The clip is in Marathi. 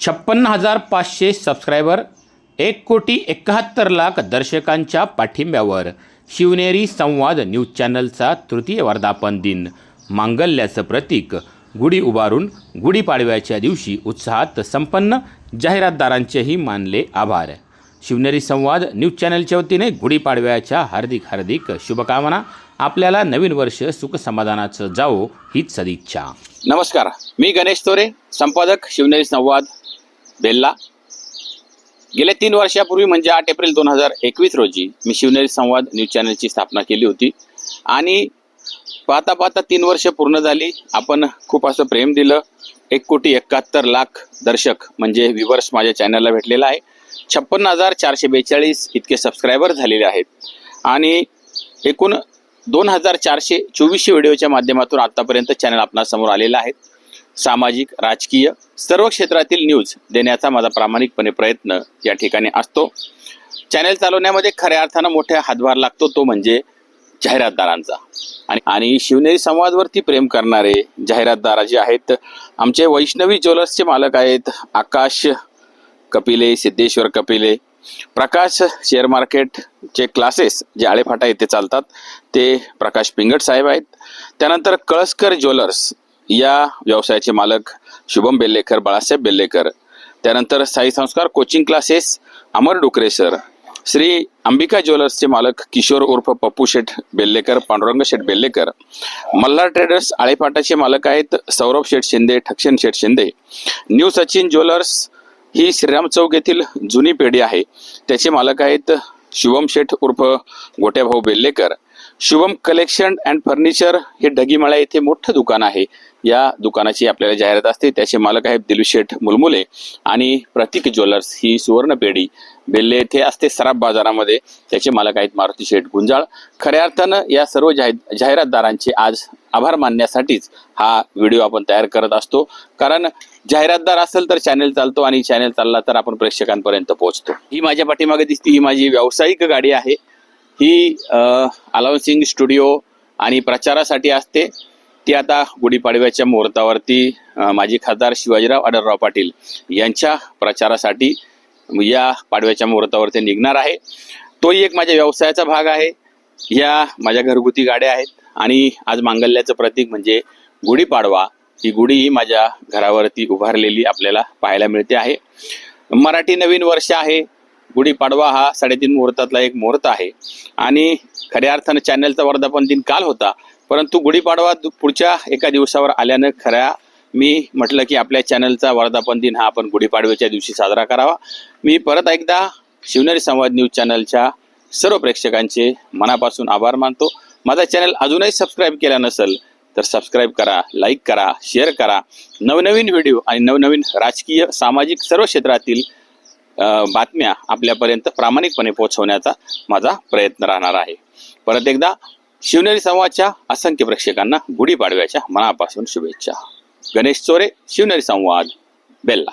छप्पन्न हजार पाचशे सबस्क्रायबर एक कोटी एकाहत्तर लाख दर्शकांच्या पाठिंब्यावर शिवनेरी संवाद न्यूज चॅनलचा तृतीय वर्धापन दिन. मांगल्याचं प्रतीक गुढी उभारून गुढीपाडव्याच्या दिवशी उत्साहात संपन्न जाहिरातदारांचेही मानले आभार. शिवनेरी संवाद न्यूज चॅनलच्या वतीने गुढीपाडव्याच्या हार्दिक हार्दिक शुभकामना. आपल्याला नवीन वर्ष सुख समाधानाचं जावो हीच सदिच्छा. नमस्कार मी गणेश तोरे संपादक शिवनेरी संवाद. बेल्ला. गेल्या तीन वर्षापूर्वी म्हणजे आठ एप्रिल दोन हजार एकवीस रोजी मी शिवनेरी संवाद न्यूज चॅनलची स्थापना केली होती. आणि पाहता पाहता तीन वर्ष पूर्ण झाली. आपण खूप असं प्रेम दिलं. एक कोटी एकाहत्तर लाख दर्शक म्हणजे व्ह्युअर्स माझ्या चॅनलला भेटलेला आहे. छप्पन्न हजार चारशे बेचाळीस इतके सबस्क्रायबर झालेले आहेत. आणि एकूण दोन हजार चारशे चोवीसशे व्हिडिओच्या माध्यमातून आतापर्यंत चॅनल आपणासमोर आलेलं आहे. सामाजिक राजकीय सर्व क्षेत्रातील न्यूज देण्याचा माझा प्रामाणिकपणे प्रयत्न या ठिकाणी असतो. चॅनल चालवण्यामध्ये खऱ्या अर्थानं मोठा हातभार लागतो तो म्हणजे जाहिरातदारांचा. आणि आणि शिवनेरी संवादवरती प्रेम करणारे जाहिरातदार जे आहेत आमचे वैष्णवी ज्वेलर्सचे मालक आहेत आकाश कपिले सिद्धेश्वर कपिले प्रकाश शेअर मार्केटचे क्लासेस जे आळेफाटा येथे चालतात ते प्रकाश पिंगट साहेब आहेत. त्यानंतर कळसकर ज्वेलर्स या व्यवसायाचे मालक शुभम बेल्लेकर बाळासाहेब बेल्लेकर. त्यानंतर Sai Sanskar coaching classes Amar Dukare sir Shri Ambika ज्वेलर्सचे मालक किशोर उर्फ पप्पू शेठ बेल्लेकर पांडुरंग शेठ बेल्लेकर. मल्हार ट्रेडर्स आळेपाटाचे मालक आहेत सौरभ शेठ शिंदे ठक्षण शेठ शिंदे. न्यू सचिन ज्वेलर्स ही श्रीराम चौक येथील जुनी पेढी आहे. त्याचे मालक आहेत शुभम शेठ उर्फ Gotyabhau Bellekar. Shubham collection and furniture हे ढगीमाळा येथे मोठं दुकान आहे. या दुकानाची आपल्याला जाहिरात असते त्याचे मालक आहेत दिलूशेठ मुलमुले आणि प्रतीक ज्वेलर्स ही सुवर्ण पेढी. बेल्ले येथे असते सराफ बाजारामध्ये त्याचे मालक आहेत मारुती शेठ गुंजाळ. खऱ्या अर्थानं या सर्व जाहिर जाहिरातदारांचे आज आभार मानण्यासाठीच हा व्हिडिओ आपण तयार करत असतो. कारण जाहिरातदार असेल तर चॅनेल चालतो आणि चॅनेल चालला तर आपण प्रेक्षकांपर्यंत पोहोचतो. ही माझ्या पाठीमागे दिसती ही माझी व्यावसायिक गाडी आहे. ही अलाउन्सिंग स्टुडिओ आणि प्रचारासाठी असते ती आता गुढीपाडव्याच्या मुहूर्तावरती माजी खासदार शिवाजीराव आढळराव पाटील यांच्या प्रचारासाठी या पाडव्याच्या मुहूर्तावरती निघणार आहे. तोही एक माझ्या व्यवसायाचा भाग आहे. या माझ्या घरगुती गाड्या आहेत आणि आज मांगल्याचं प्रतीक म्हणजे गुढीपाडवा. ही गुढी ही माझ्या घरावरती उभारलेली आपल्याला पाहायला मिळते आहे. मराठी नवीन वर्ष आहे. गुढीपाडवा हा साडेतीन मुहूर्तातला एक मुहूर्त आहे. आणि खऱ्या अर्थानं चॅनलचा वर्धापन दिन काल होता परंतु गुढीपाडवा दु- पुढच्या एका दिवसावर आल्यानं खऱ्या मी म्हटलं की आपल्या चॅनलचा वर्धापन दिन हा आपण गुढीपाडव्याच्या दिवशी साजरा करावा. मी परत एकदा शिवनेरी संवाद न्यूज चॅनलच्या सर्व प्रेक्षकांचे मनापासून आभार मानतो. माझा चॅनल अजूनही सबस्क्राईब केला नसेल तर सबस्क्राईब करा लाईक करा शेअर करा. नवनवीन व्हिडिओ आणि नवनवीन राजकीय सामाजिक सर्व क्षेत्रातील बातम्या आपल्यापर्यंत प्रामाणिकपणे पोहोचवण्याचा माझा प्रयत्न राहणार आहे. परत एकदा शिवनेरी संवादच्या असंख्य प्रेक्षकांना गुढीपाडव्याच्या मनापासून शुभेच्छा. गणेश चोरे शिवनेरी संवाद बेल्ला.